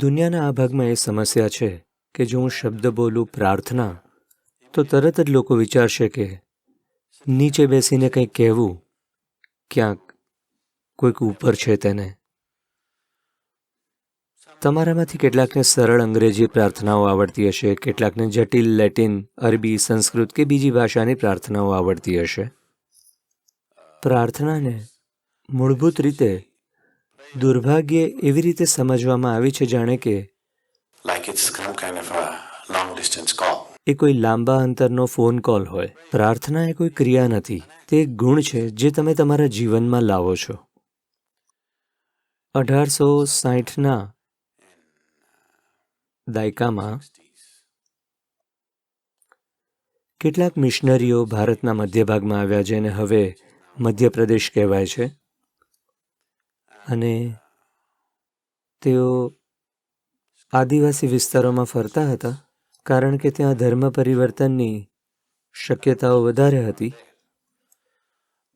દુનિયાના આ ભાગમાં એ સમસ્યા છે કે જો હું શબ્દ બોલું પ્રાર્થના, તો તરત જ લોકો વિચારશે કે નીચે બેસીને કંઈક કહેવું ક્યાંક કોઈક ઉપર છે તેને. તમારામાંથી કેટલાકને સરળ અંગ્રેજી પ્રાર્થનાઓ આવડતી હશે, કેટલાકને જટિલ લેટિન, અરબી, સંસ્કૃત કે બીજી ભાષાની પ્રાર્થનાઓ આવડતી હશે. પ્રાર્થનાને મૂળભૂત રીતે દુર્ભાગ્યે એવી રીતે સમજવામાં આવી છે જાણે કે. એ કોઈ લાંબા અંતરનો ફોન કોલ હોય. પ્રાર્થના એ કોઈ ક્રિયા નથી. તે એક ગુણ છે જે તમે તમારા જીવનમાં લાવો છો. અઢારસો સાહીઠના દાયકામાં કેટલાક મિશનરીઓ ભારતના મધ્ય ભાગમાં આવ્યા જેને હવે મધ્યપ્રદેશ કહેવાય છે. અને તેઓ આદિવાસી વિસ્તારોમાં ફરતા હતા, કારણ કે ત્યાં ધર્મ પરિવર્તનની શક્યતાઓ વધારે હતી.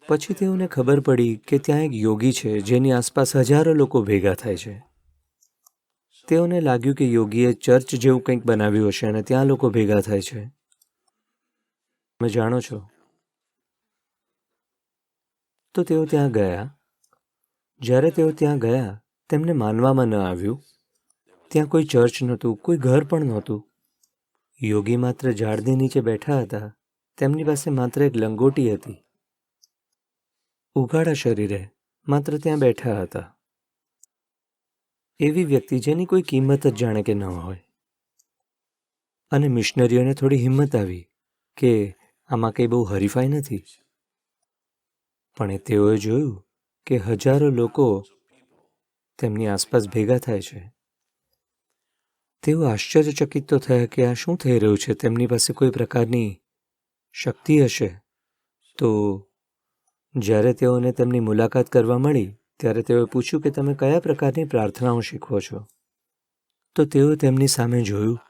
પછી તેઓને ખબર પડી કે ત્યાં એક યોગી છે, જેની આસપાસ હજારો લોકો ભેગા થાય છે. તેઓને લાગ્યું કે યોગીએ ચર્ચ જેવું કંઈક બનાવ્યું હશે અને ત્યાં લોકો ભેગા થાય છે. તમે જાણો છો? તો તેઓ ત્યાં ગયા. જ્યારે તેઓ ત્યાં ગયા, તેમને માનવામાં ન આવ્યું. ત્યાં કોઈ ચર્ચ નહોતું, કોઈ ઘર પણ નહોતું. યોગી માત્ર ઝાડની નીચે બેઠા હતા, તેમની પાસે માત્ર એક લંગોટી હતી. ઉઘાડા શરીરે માત્ર ત્યાં બેઠા હતા. એવી વ્યક્તિ જેની કોઈ કિંમત જ જાણે કે ન હોય. અને મિશનરીઓને થોડી હિંમત આવી કે આમાં કંઈ બહુ હરીફાઈ નથી. પણ એ તેઓએ જોયું કે હજારો લોકો તેમની આસપાસ ભેગા થાય છે. તેઓ આશ્ચર્યચકિત તો થયા કે આ શું થઈ રહ્યું છે? તેમની પાસે કોઈ પ્રકારની શક્તિ હશે? તો જ્યારે તેઓને તેમની મુલાકાત કરવા મળી, ત્યારે તેઓએ પૂછ્યું કે તમે કયા પ્રકારની પ્રાર્થનાઓ શીખવો છો? તો તેઓ તેમની સામે જોયું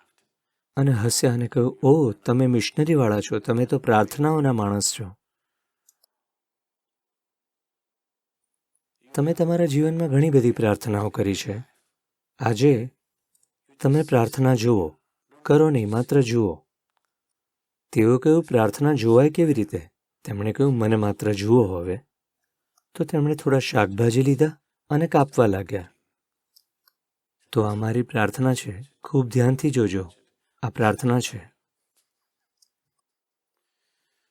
અને હસ્યા અને કહ્યું ઓ તમે મિશનરીવાળા છો. તમે તો પ્રાર્થનાઓના માણસ છો. તમે તમારા જીવનમાં ઘણી બધી પ્રાર્થનાઓ કરી છે. આજે તમે પ્રાર્થના જુઓ. કરો નહીં, માત્ર જુઓ. તેઓ કહ્યું, પ્રાર્થના જોવાય કેવી રીતે? તેમણે કહ્યું, મને માત્ર જુઓ હવે. તો તેમણે થોડા શાકભાજી લીધા અને કાપવા લાગ્યા. તો આ મારી પ્રાર્થના છે. ખૂબ ધ્યાનથી જોજો. આ પ્રાર્થના છે.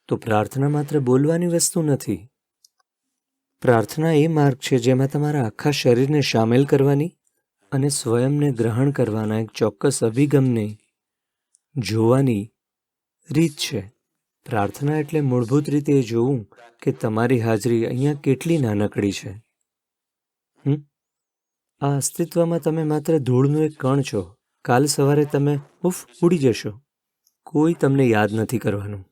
તો પ્રાર્થના માત્ર બોલવાની વસ્તુ નથી. પ્રાર્થના એ માર્ગ છે જેમાં તમારા આખા શરીરને સામેલ કરવાની અને સ્વયંને ગ્રહણ કરવાના એક ચોક્કસ અભિગમને જોવાની રીત છે. પ્રાર્થના એટલે મૂળભૂત રીતે એ જોવું કે તમારી હાજરી અહીંયા કેટલી નાનકડી છે. આ અસ્તિત્વમાં તમે માત્ર ધૂળનું એક કણ છો. કાલ સવારે તમે ઉફ, ઉડી જશો. કોઈ તમને યાદ નથી કરવાનું.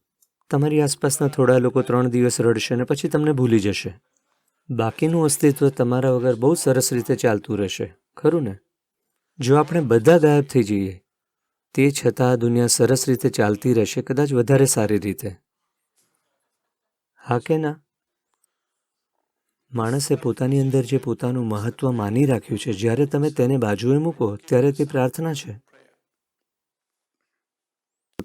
તમારી આસપાસના થોડા લોકો ત્રણ દિવસ રડશે અને પછી તમને ભૂલી જશે. બાકીનું અસ્તિત્વ તમારા વગર બહુ સરસ રીતે ચાલતું રહેશે, ખરું ને? જો આપણે બધા ગાયબ થઈ જઈએ, તે છતાં દુનિયા સરસ રીતે ચાલતી રહેશે, કદાચ વધારે સારી રીતે. હા કે ના? માણસે પોતાની અંદર જે પોતાનું મહત્વ માની રાખ્યું છે, જ્યારે તમે તેને બાજુએ મૂકો, ત્યારે તે પ્રાર્થના છે.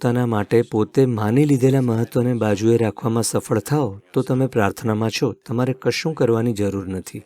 પોતાના માટે પોતે માની લીધેલા મહત્વને બાજુએ રાખવામાં સફળ થાઓ, તો તમે પ્રાર્થનામાં છો, તમારે કશું કરવાની જરૂર નથી.